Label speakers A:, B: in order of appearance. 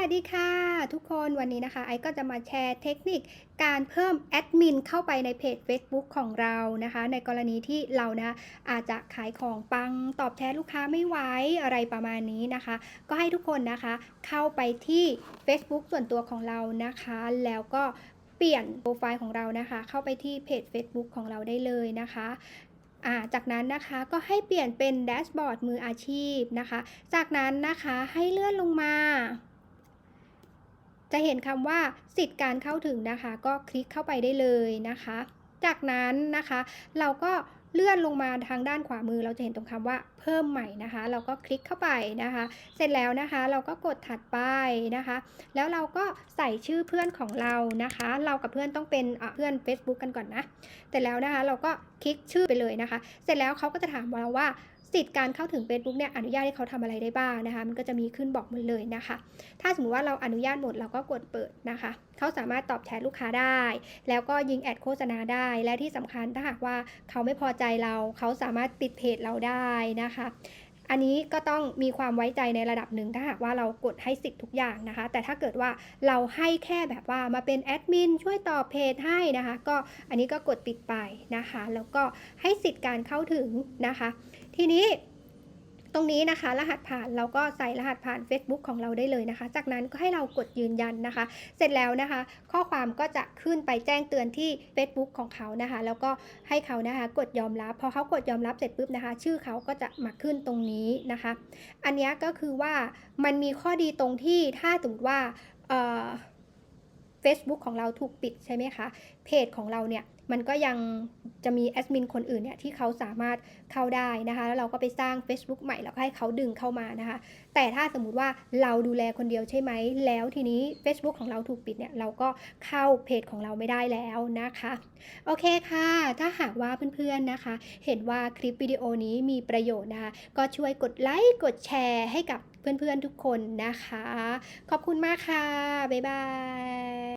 A: วัสดีค่ะ ทุกคนวันนี้นะคะไอซ์ก็จะมาแชร์เทคนิคการเพิ่มแอดมินเข้าไปในเพจ Facebook ของเรานะคะ ในกรณีที่เรานะอาจจะขายของปังตอบแทนลูกค้าไม่ไหวอะไรประมาณนี้นะคะ ก็ให้ทุกคนนะคะ เข้าไปที่ Facebook ส่วนตัวของเรานะคะ แล้วก็เปลี่ยนโปรไฟล์ของเรานะคะ เข้าไปที่เพจ Facebook ของเราได้เลยนะคะาจากนั้นนะคะก็ให้เปลี่ยนเป็นแดชบอร์ดมืออาชีพนะคะ จากนั้นนะคะให้เลื่อนลงมา จะเห็นคำว่าสิทธิ์การเข้าถึงนะคะ ก็คลิกเข้าไปได้เลยนะคะ จากนั้นนะคะ เราก็เลื่อนลงมาทางด้านขวามือเราจะเห็นตรงคำว่าเพิ่มใหม่นะคะ เราก็คลิกเข้าไปนะคะ เสร็จแล้วนะคะ เราก็กดถัดไปนะคะ แล้วเราก็ใส่ชื่อเพื่อนของเรานะคะ เรากับเพื่อนต้องเป็นเพื่อน Facebook กันก่อนนะแต่แล้วนะคะ เราก็คลิกชื่อไปเลยนะคะ เสร็จแล้วเขาก็จะถามเราว่า สิทธิ์การเข้าถึง Facebook เนี่ยอนุญาตให้เขาทำอะไรได้บ้างนะคะมันก็จะมีขึ้นบอกหมดเลยนะคะ ถ้าสมมติว่าเราอนุญาตหมดเราก็กดเปิดนะคะ เขาสามารถตอบแทนลูกค้าได้ แล้วก็ยิงแอดโฆษณาได้ และที่สำคัญถ้าหากว่าเขาไม่พอใจเรา เขาสามารถปิดเพจเราได้นะคะ อันนี้ก็ต้องมีความไว้ใจในระดับหนึ่งถ้าหากว่าเรากดให้สิทธิ์ทุกอย่างนะคะ แต่ถ้าเกิดว่าเราให้แค่แบบว่ามาเป็นแอดมินช่วยตอบเพจให้นะคะ ก็อันนี้ก็กดปิดไปนะคะ แล้วก็ให้สิทธิ์การเข้าถึงนะคะ ทีนี้ ตรงนี้นะคะ รหัสผ่านเราก็ใส่รหัสผ่าน Facebook ของเราได้เลยนะคะ จากนั้นก็ให้เรากดยืนยันนะคะ เสร็จแล้วนะคะ ข้อความก็จะขึ้นไปแจ้งเตือนที่ Facebook ของเขานะคะ แล้วก็ให้เขานะคะ กดยอมรับพอเขากดยอมรับเสร็จปุ๊บนะคะ ชื่อเขาก็จะมาขึ้นตรงนี้นะคะ อันนี้ก็คือว่ามันมีข้อดีตรงที่ถ้าสมมติว่าเอ่อ Facebook ของเราถูกปิดใช่ไหมคะ เพจของเราเนี่ย มันก็ยังจะมีแอดมินคนอื่นเนี่ยที่เขาสามารถเข้าได้นะคะแล้วเราก็ไปสร้าง Facebook ใหม่แล้วก็ให้เขาดึงเข้ามานะคะ แต่ถ้าสมมุติว่าเราดูแลคนเดียวใช่ไหม แล้วทีนี้ Facebook ของเราถูกปิดเนี่ยเราก็เข้าเพจของเราไม่ได้แล้วนะคะ โอเคค่ะ ถ้าหากว่าเพื่อนๆนะคะ เห็นว่าคลิปวิดีโอนี้มีประโยชน์นะคะก็ช่วยกดไลค์กดแชร์ให้กับเพื่อนๆทุกคนนะคะ ขอบคุณมากค่ะ บ๊ายบาย